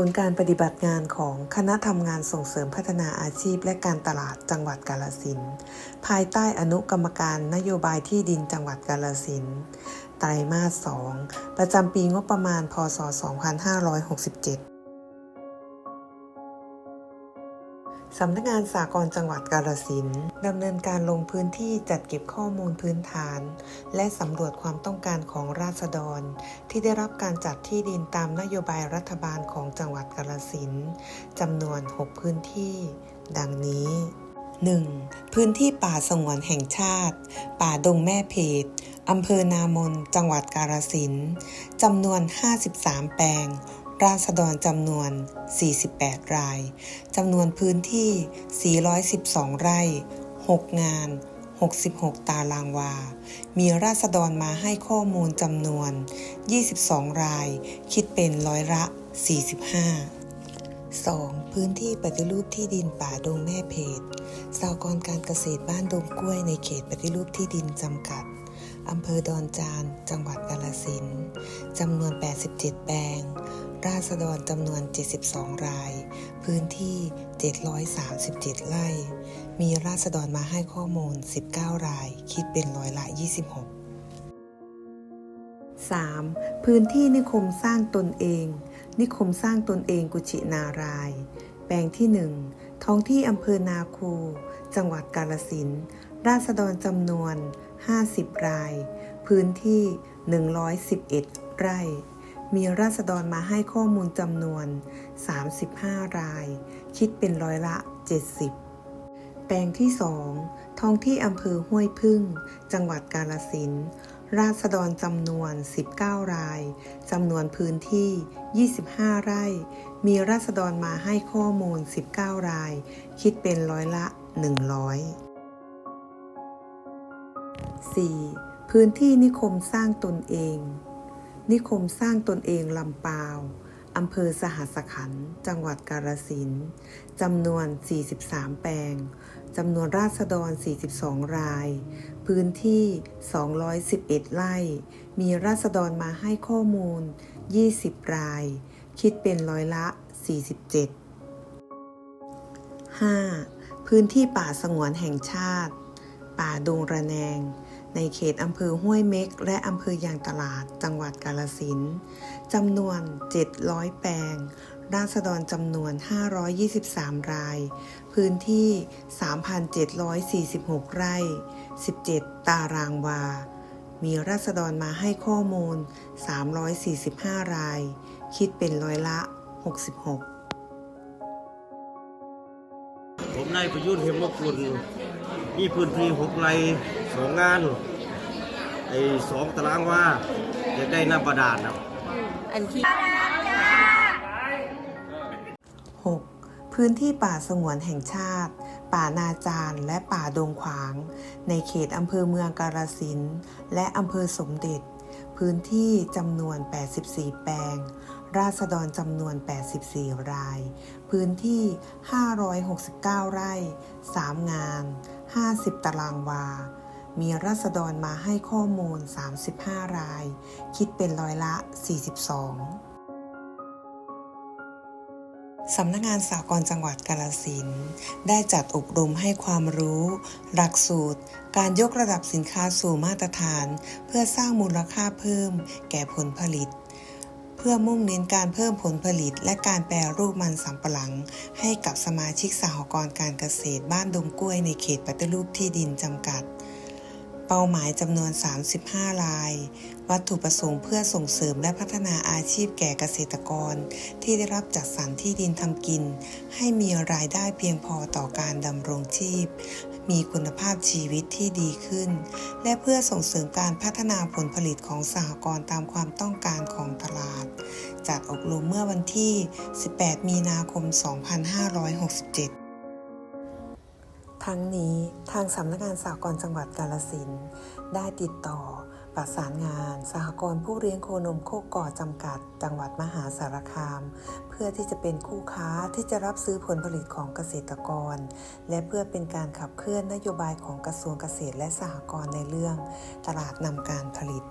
ผลการปฏิบัติงานของคณะทำงานส่งเสริมพัฒนาอาชีพและการตลาดจังหวัดกาลสินภายใต้อนุกรรมการนโยบายที่ดินจังหวัดกาลสินไตรมาส 2 ประจำปีงบประมาณ พศ 2567 สำนักงานสากลจังหวัดกาลสินดำเนินการลงพื้นที่จัดเก็บข้อมูลพื้นฐาน และสำรวจความต้องการของราษฎร ที่ได้รับการจัดที่ดินตามนโยบายรัฐบาลของจังหวัดกาลสินจำนวน 6 พื้นที่ ดังนี้ 1. พื้นที่ป่าสงวนแห่งชาติ ป่าดงแม่เพจอำเภอนามน จังหวัดกาลสินจำนวน 53 แปลง ราษฎรจำนวน 48 ราย จำนวนพื้นที่ 412 ไร่ 6 งาน 66 ตารางวา มีราษฎรมาให้ข้อมูลจำนวน 22 ราย คิดเป็นร้อยละ 45 2. พื้นที่ปฏิรูปที่ดินป่าดงแม่เพจสากรณ์การเกษตรบ้านดงกล้วยในเขตปฏิรูปที่ดินจำกัด อำเภอดอนจาน จังหวัดกาลสินจำนวน 87 แปลง ราษฎรจำนวน 72 ราย พื้นที่ 737 ไร่ มีราษฎรมาให้ข้อมูล 19 ราย คิดเป็นร้อยละ 26 3. พื้นที่นิคมสร้างตนเอง นิคมสร้างตนเองกุชินาราย แปลงที่ 1 ท้องที่อำเภอนาคู จังหวัดกาลสินราษฎรจำนวน 50 ราย พื้นที่ 111 ไร่ มีราษฎรมาให้ข้อมูลจำนวน 35 ราย คิดเป็นร้อยละ 70 แปลงที่ 2 ท้องที่อำเภอห้วยพึ่ง จังหวัดกาลสินราษฎรจำนวน 19 ราย จำนวนพื้นที่ 25 ไร่ มีราษฎรมาให้ข้อมูล 19 ราย คิดเป็นร้อยละ 100 4. พื้นที่นิคมสร้างตนเอง นิคมสร้างตนเองลำปาวอำเภอสหัสขันธ์จังหวัดกาฬสินธุ์จำนวน 43 แปลง จำนวนราษฎร 42 ราย พื้นที่ 211 ไร่ มีราษฎรมาให้ข้อมูล 20 ราย คิดเป็นร้อยละ 47 5. พื้นที่ป่าสงวนแห่งชาติ ป่าดงระแนง ในเขตอำเภอห้วยเม็ก และอำเภอยางตลาด จังหวัดกาลสินจำนวน 700 แปลง ราษฎรจำนวน 523 ราย พื้นที่ 3,746 ไร่ 17 ตารางวา มีราษฎรมาให้ข้อมูล 345 ราย คิดเป็นร้อยละ 66ผมนายประยุทธ์เฮมกุลมีพื้นที่หกไร่ สองงานไอ้สองตารางว่าอยากได้น้ำประดาลครับอันที่ 6. พื้นที่ป่าสงวนแห่งชาติ ป่านาจารและป่าดงขวาง ในเขตอำเภอเมืองกาฬสินธุ์และอำเภอสมเด็จ พื้นที่จำนวน 84 แปลง ราษฎรจำนวน 84 ราย พื้นที่ 569 ไร่ 3 งาน 50 ตารางวา มีราษฎรมาให้ข้อมูล 35 ราย คิดเป็นร้อยละ 42 สำนักงานสากลจังหวัดกาลสินได้จัดอบรมให้ความรู้ หลักสูตร การยกระดับสินค้าสู่มาตรฐาน เพื่อสร้างมูลค่าเพิ่ม แก่ผลผลิต เพื่อมุ่งเน้นการเพิ่มผลผลิต และการแปรรูปมันสำปะหลัง ให้กับสมาชิกสหกรณ์การเกษตรบ้านดงกล้วยในเขตปฏิรูปที่ดินจำกัด เป้าหมายจำนวน 35 ราย วัตถุประสงค์เพื่อส่งเสริมและพัฒนาอาชีพแก่เกษตรกร ที่ได้รับจัดสรรที่ดินทำกิน ให้มีรายได้เพียงพอต่อการดำรงชีพ มีคุณภาพชีวิตที่ดีขึ้น และเพื่อส่งเสริมการพัฒนาผลผลิตของสหกรณ์ตามความต้องการของตลาด จัดอบรมเมื่อวันที่ 18 มีนาคม 2567 ทั้งนี้ทางสำนักงานสหกรณ์จังหวัดกาลสินได้ติดต่อประสานงานสหกรณ์ผู้เลี้ยงโคนมโคก่อจำกัด จังหวัดมหาสารคาม เพื่อที่จะเป็นคู่ค้าที่จะรับซื้อผลผลิตของเกษตรกร และเพื่อเป็นการขับเคลื่อนนโยบายของกระทรวงเกษตรและสหกรณ์ในเรื่อง ตลาดนำการผลิต